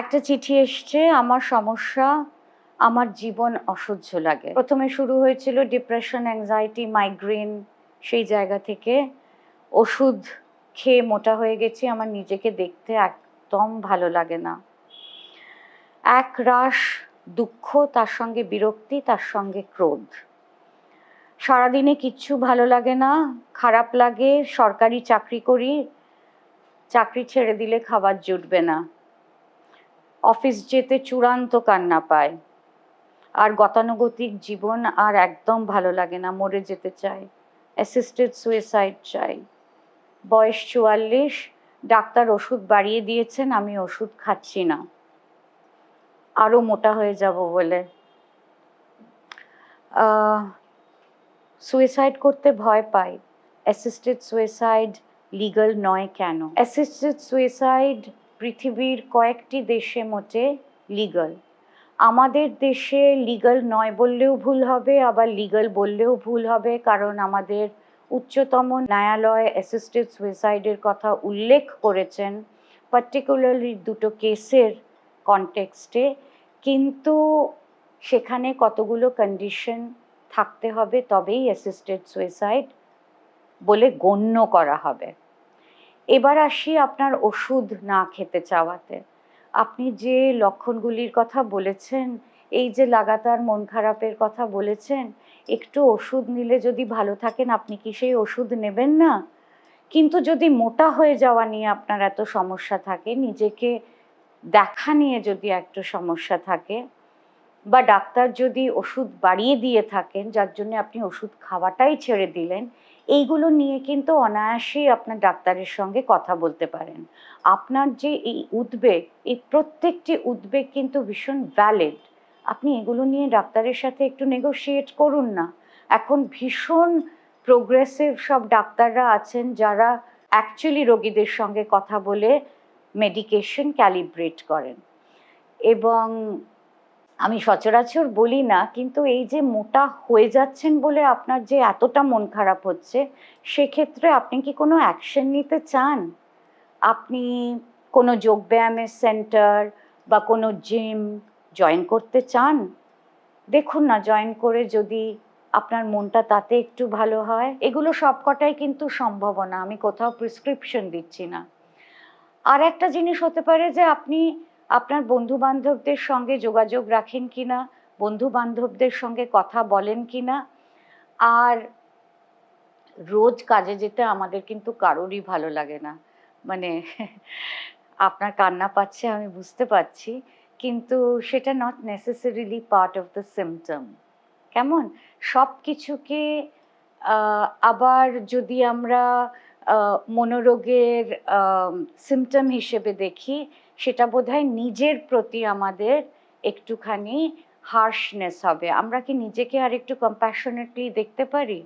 একটা চিঠি এসছে, আমার সমস্যা, আমার জীবন অসহ্য লাগে। প্রথমে শুরু হয়েছিল ডিপ্রেশন অ্যাংজাইটি মাইগ্রেন সেই জায়গা থেকে। ওষুধ খেয়ে মোটা হয়ে গেছি, আমার নিজেকে দেখতে একদম ভালো লাগে না। এক রাশ দুঃখ, তার সঙ্গে বিরক্তি, তার সঙ্গে ক্রোধ। সারাদিনে কিচ্ছু ভালো লাগে না, খারাপ লাগে, সরকারি চাকরি করি, চাকরি ছেড়ে দিলে খাবার জুটবে না। অফিস যেতে চূড়ান্ত কান্না পায়। আর গতানুগতিক জীবন আর একদম ভালো লাগে না মরে যেতে চাই অ্যাসিস্টেড সুইসাইড চাই। বয়স চুয়াল্লিশ, ডাক্তার ওষুধ বাড়িয়ে দিয়েছেন, আমি ওষুধ খাচ্ছি না। আরও মোটা হয়ে যাব বলে। সুইসাইড করতে ভয় পাই। অ্যাসিস্টেড সুইসাইড লিগাল নয় কেন? অ্যাসিস্টেড সুইসাইড পৃথিবীর কয়েকটি দেশে মোটে লিগাল আমাদের দেশে লিগাল নয় বললেও ভুল হবে, আবার লিগাল বললেও ভুল হবে, কারণ আমাদের উচ্চতম ন্যায়ালয় অ্যাসিস্টেড সুইসাইডের কথা উল্লেখ করেছেন পার্টিকুলারলি দুটো কেসের কনটেক্সটে কিন্তু সেখানে কতগুলো কন্ডিশন থাকতে হবে, তবেই অ্যাসিস্টেড সুইসাইড বলে গণ্য করা হবে। এবার আসি আপনার ওষুধ না খেতে চাওয়াতে। আপনি যে লক্ষণগুলির কথা বলেছেন, এই যে লাগাতার মন খারাপের কথা বলেছেন, একটু ওষুধ নিলে যদি ভালো থাকেন, আপনি কি সেই ওষুধ নেবেন না? কিন্তু যদি মোটা হয়ে যাওয়া নিয়ে আপনার এত সমস্যা থাকে, নিজেকে দেখা নিয়ে যদি একটু সমস্যা থাকে, বা ডাক্তার যদি ওষুধ বাড়িয়ে দিয়ে থাকেন, যার জন্য আপনি ওষুধ খাওয়াটাই ছেড়ে দিলেন এইগুলো নিয়ে কিন্তু অনায়াসেই আপনার ডাক্তারের সঙ্গে কথা বলতে পারেন। আপনার যে এই উদ্বেগ, এই প্রত্যেকটি উদ্বেগ কিন্তু ভীষণ ভ্যালিড আপনি এগুলো নিয়ে ডাক্তারের সাথে একটু নেগোশিয়েট করুন না। এখন ভীষণ প্রোগ্রেসিভ সব ডাক্তাররা আছেন যারা অ্যাকচুয়ালি রোগীদের সঙ্গে কথা বলে মেডিকেশন ক্যালিব্রেট করেন। এবং আমি সচরাচর বলি না, কিন্তু এই যে মোটা হয়ে যাচ্ছেন বলে আপনার যে এতটা মন খারাপ হচ্ছে, সেক্ষেত্রে আপনি কি কোনো অ্যাকশন নিতে চান? আপনি কোনো যোগব্যায়ামের সেন্টার বা কোনো জিম জয়েন করতে চান? দেখুন না জয়েন করে যদি আপনার মনটা তাতে একটু ভালো হয়, এগুলো সবকটাই কিন্তু সম্ভাবনা, আমি কোথাও প্রেসক্রিপশন দিচ্ছি না। আর একটা জিনিস হতে পারে যে আপনি আপনার বন্ধু বান্ধবদের সঙ্গে যোগাযোগ রাখেন কি না বন্ধু বান্ধবদের সঙ্গে কথা বলেন কি না আর রোজ কাজে যেতে আমাদের কিন্তু কারোরই ভালো লাগে না। মানে আপনার কান্না পাচ্ছে, আমি বুঝতে পারছি, কিন্তু সেটা not necessarily part of the symptom কেমন? সব কিছুকে আবার যদি আমরা মনোরোগের সিমটম হিসেবে দেখি সেটা বোধহয় নিজের প্রতি আমাদের একটুখানি হার্শনেস হবে। আমরা কি নিজেকে আর একটু কম্প্যাশনেটলি দেখতে পারি?